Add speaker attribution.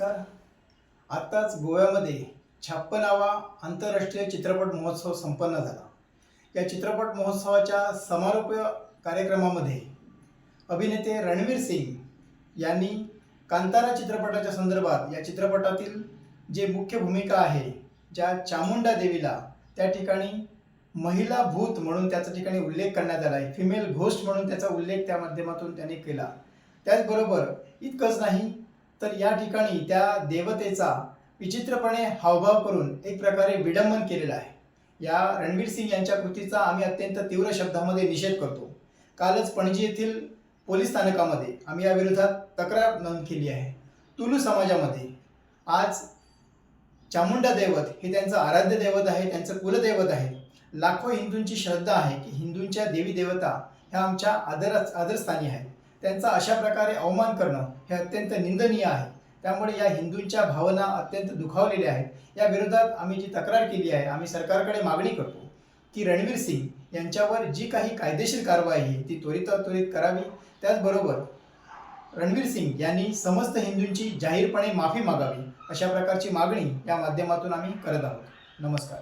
Speaker 1: आत्ताच गोव्यामध्ये छाप्पनावा आंतरराष्ट्रीय चित्रपट महोत्सव संपन्न झाला. या चित्रपट महोत्सवाच्या समारोप कार्यक्रमामध्ये अभिनेते रणवीर सिंग यांनी कांतारा चित्रपटाच्या संदर्भात या चित्रपटातील जे मुख्य भूमिका आहे ज्या चामुंडा देवीला त्या ठिकाणी महिला भूत म्हणून त्याचा ठिकाणी उल्लेख करण्यात आला आहे फिमेल घोस्ट म्हणून त्याचा उल्लेख त्या माध्यमातून त्यांनी केला. त्याचबरोबर इतकंच नाही तर या ठिकाणी त्या देवतेचा विचित्रपणे हावभाव करून एक प्रकारे विडंबन केलेलं आहे. या रणवीर सिंग यांच्या कृतीचा आम्ही अत्यंत तीव्र शब्दामध्ये निषेध करतो. कालच पणजी येथील पोलीस स्थानकामध्ये आम्ही या विरोधात तक्रार नोंद केली आहे. तुलू समाजामध्ये आज चामुंडा दैवत हे त्यांचं आराध्य दैवत आहे त्यांचं कुलदैवत आहे. लाखो हिंदूंची श्रद्धा आहे की हिंदूंच्या देवी देवता ह्या आमच्या आदर आदरस्थानी आहेत. त्यांचा अशा प्रकारे अवमान करणं हे अत्यंत निंदनीय आहे. त्यामुळे या हिंदूंच्या भावना अत्यंत दुखावलेल्या आहेत. या विरोधात आम्ही जी तक्रार केली आहे आम्ही सरकारकडे मागणी करतो की रणवीर सिंग यांच्यावर जी काही कायदेशीर कारवाई आहे ती त्वरित त्वरित करावी. त्याचबरोबर रणवीर सिंग यांनी समस्त हिंदूंची जाहीरपणे माफी मागावी अशा प्रकारची मागणी या माध्यमातून आम्ही करत आहोत. नमस्कार.